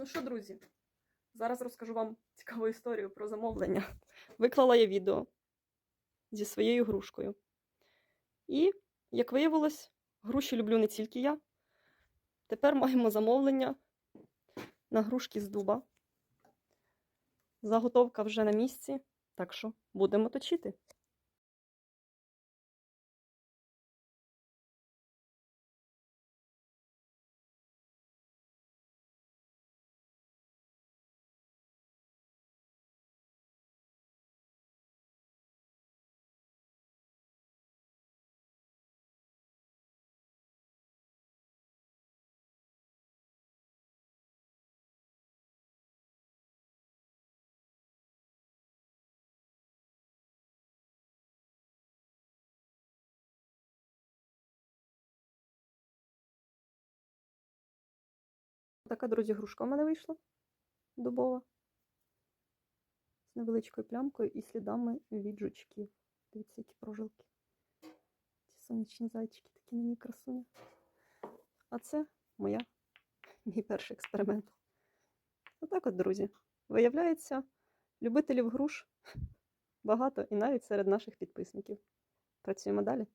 Ну що, друзі, зараз розкажу вам цікаву історію про замовлення. Виклала я відео зі своєю грушкою. І, як виявилось, груші люблю не тільки я. Тепер маємо замовлення на грушки з дуба. Заготовка вже на місці, так що будемо точити. Така, друзі, грушка в мене вийшла дубова. З невеличкою плямкою і слідами від жучків. Дивіться, які прожилки. Ці сонячні зайчики, такі мені красуні. А це моя, мій перший експеримент. Отак от, друзі. Виявляється, любителів груш багато і навіть серед наших підписників. Працюємо далі.